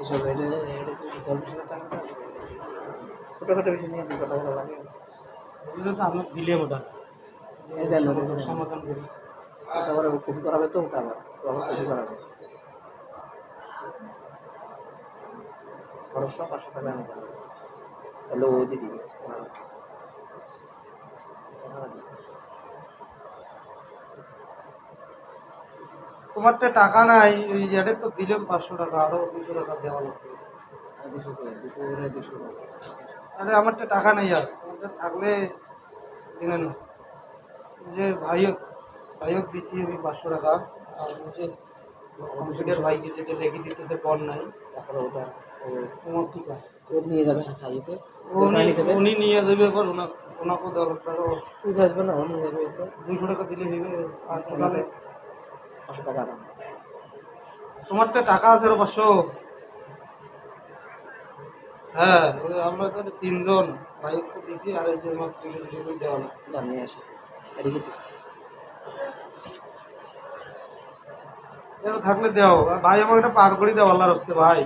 এসব? ছোটোখাটো বিষয় নিয়ে কথা বলা লাগে। এগুলো তো আমার দিলে ওটা। সমাধান করি। তারপরে কপি করাবে তো ওটা আবার কপি করাবে খরচটা পাঁচশো টাকা নিতে হবে তাহলে ও তোমার তো টাকা নাই ওই জেডে তো দিলাম পাঁচশো টাকা আরও দুশো টাকা দেওয়া লাগবে। আরে আমার তো টাকা নেই আর তোমাদের থাকলে দিনে না যে ভাইও ভাইও দিছি আমি পাঁচশো টাকা আর যে কম্পিউটার ভাইকে যেটা লেগে দিতেছে বল নাই তারপরে ওটা তোমার ঠিক আছে ও নিয়ে যাবে হাইতে উনি উনি নিয়ে যাবে এবার ওনাকে দরকার পুজো আসবে না ও নিয়ে যাবে দুশো টাকা দিলে হইবে আর পাঁচশো টাকা দাম তোমার তো টাকা আছে পাঁচশো। হ্যাঁ আমরা তো তিনজন বাইক তো দিছি আর এই যে আমার দুশো দুশো করে দেওয়া লাগবে। দাম নিয়ে আসে। এদিকে থাকলে দেও। ভাই আমাকে একটা পার করে দাও আল্লাহ হস্তে ভাই।